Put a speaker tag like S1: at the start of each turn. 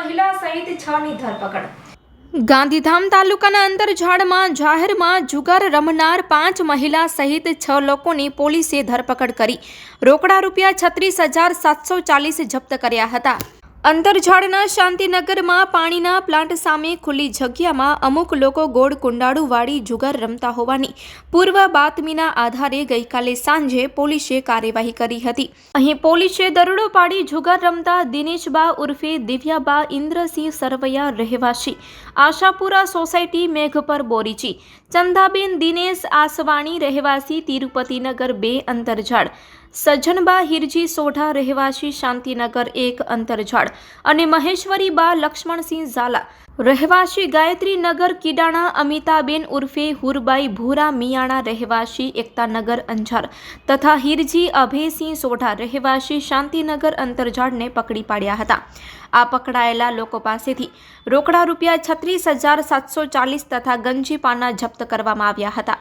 S1: મહિલા સહિત છ ની ધરપકડ. ગાંધીધામ તાલુકાના અંતરઝાડમાં જાહેરમાં જુગાર રમનાર પાંચ મહિલા સહિત છ લોકોની પોલીસે ધરપકડ કરી. રોકડા રૂપિયા છત્રીસ હજાર સાતસો ચાલીસ જપ્ત કર્યા હતા. અંતરઝાડના શાંતિનગરમાં પાણીના પ્લાન્ટ સામે ખુલ્લી જગ્યામાં અમુક લોકો ગોળ કુંડાળુ વાળી જુગાર રમતા હોવાની પૂર્વ બાતમીના આધારે ગઈકાલે સાંજે પોલીસે કાર્યવાહી કરી હતી. અહીં પોલીસે દરોડો પાડી જુગાર રમતા દિનેશબા ઉર્ફે દિવ્યાબા ઇન્દ્રસિંહ સરવૈયા રહેવાસી, આશાપુરા સોસાયટી મેઘપર બોરીચી, ચંદાબેન દિનેશ આસવાણી રહેવાસી તિરુપતિનગર બે અંતરઝાડ સજ્જનબા, હિરજી, સોઢા, રહેવાસી, શાંતિનગર એક અંતરઝાડ અને મહેશ્વરી બા, લક્ષ્મણસિંહ ઝાલા. રહેવાસી ગાયત્રીનગર કિડાણા, અમિતાબેન ઉર્ફે હુરબાઈ ભૂરા, મિયાણા રહેવાસી એકતાનગર અંજાર તથા હિરજી, અભયસિંહ સોઢા રહેવાસી, શાંતિનગર અંતરજાળને પકડી પાડ્યા હતા. આ પકડાયેલા લોકો પાસેથી રોકડા રૂપિયા છત્રીસ હજાર સાતસો ચાલીસ તથા ગંજીપાના જપ્ત કરવામાં આવ્યા હતા.